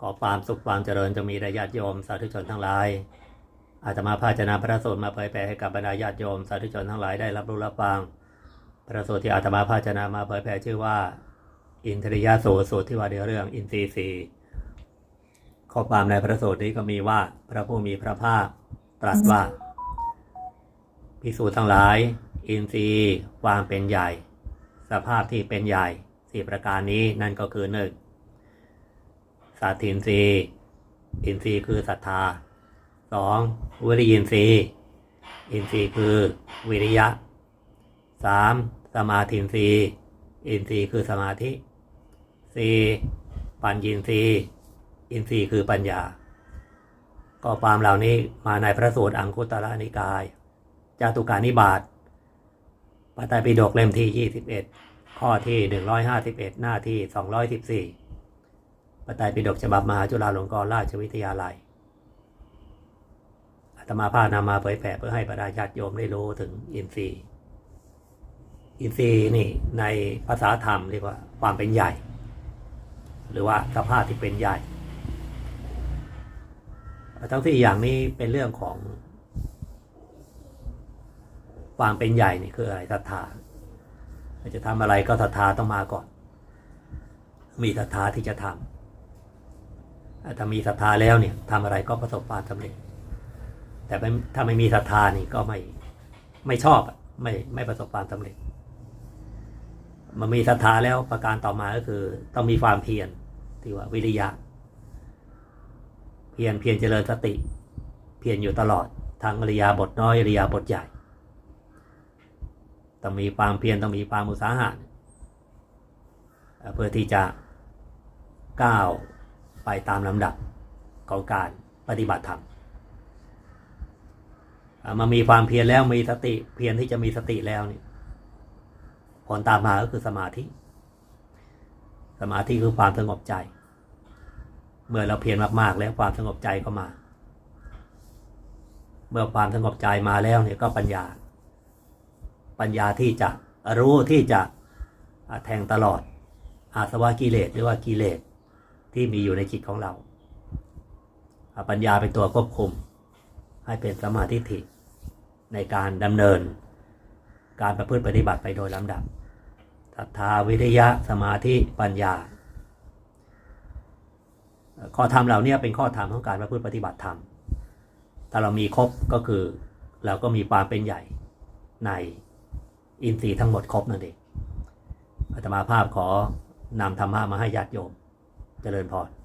ขอความสุขความเจริญจะมีแด่ญาติโยมสาธุชนทั้งหลาย อาตมาภาชนะพระสูตรมาเผยแผ่ให้กับบรรดาญาติโยมสาธุชนทั้งหลายได้รับรู้รับฟัง พระสูตรที่อาตมาภาชนะมาเผยแผ่ชื่อว่า อินทริยสูตรสูตรที่ว่าในเรื่องอินทรีย์สีข้อความในพระสูตรนี้ก็มีว่าพระผู้มีพระภาคตรัสว่าพิสูจน์ทั้งหลาย อินทรีย์ความเป็นใหญ่ สภาพที่เป็นใหญ่สี่ประการนี้นั่นก็คือหนึ่ง สัตทินรีอินทรีย์คือศรัทธาสองวิริยินทรีย์อินทรีย์คือวิริยะสามสมาธินทรีย์อินทรีย์คือสมาธิสี่ปัญญินทรีย์อินทรีย์คือปัญญา ก็ความเหล่านี้มาในพระสูตรอังคุตระนิกายจาตุการนิบาตปไตรปิฎกเล่มที่ 21 ข้อที่ 151 หน้าที่ 214 ปไตรปิฎกฉบับมหาจุฬาลงกรณราชวิทยาลัยอาตมาภาพนำมาเผยแผ่เพื่อให้ประชาชนโยมได้รู้ถึงอินทรีย์ อินทรีย์นี่ในภาษาธรรมเรียกว่าความเป็นใหญ่ หรือว่าสภาพที่เป็นใหญ่ ทั้งสี่อย่างนี้เป็นเรื่องของ ความเป็นใหญ่นี่คืออะไรศรัทธาจะทำอะไรก็ศรัทธาต้องมาก่อน มีศรัทธาที่จะทำ ถ้ามีศรัทธาแล้วเนี่ยทำอะไรก็ประสบความสำเร็จ แต่ถ้าไม่มีศรัทธานี่ก็ไม่ไม่ชอบไม่ไม่ประสบความสำเร็จ มันมีศรัทธาแล้วประการต่อมาก็คือ ต้องมีความเพียรที่ว่าวิริยะ เพียรเพียรเจริญสติ เพียรอยู่ตลอดทั้งอริยาบทน้อยอริยาบทใหญ่ต้องมีความเพียรต้องมีความอุตสาหะเพื่อที่จะก้าว ไปตามลำดับของการปฏิบัติธรรมมามีความเพียรแล้วมีสติเพียรที่จะมีสติแล้วนี่ผลตามมาก็คือสมาธิ สมาธิคือความสงบใจ เมื่อเราเพียรมากๆแล้วความสงบใจก็มา เมื่อความสงบใจมาแล้วเนี่ยก็ปัญญา ปัญญาที่จะรู้ที่จะแทงตลอดอาสวะกิเลสหรือว่ากิเลส ที่มีอยู่ในจิตของเรา ปัญญาเป็นตัวควบคุม ให้เป็นสมาธิิในการดำเนิน การประพฤติปฏิบัติไปโดยลำดับศรัทธาวิทยะสมาธิปัญญา ข้อธรรมเหล่านี้เป็นข้อธรรมของการประพฤติปฏิบัติธรรมถ้าเรามีครบก็คือเราก็มีความเป็นใหญ่ในอินทรีย์ทั้งหมดครบนั่นเองอาตมาภาพขอนำธรรมะมาให้ญาติโยม เจริญพร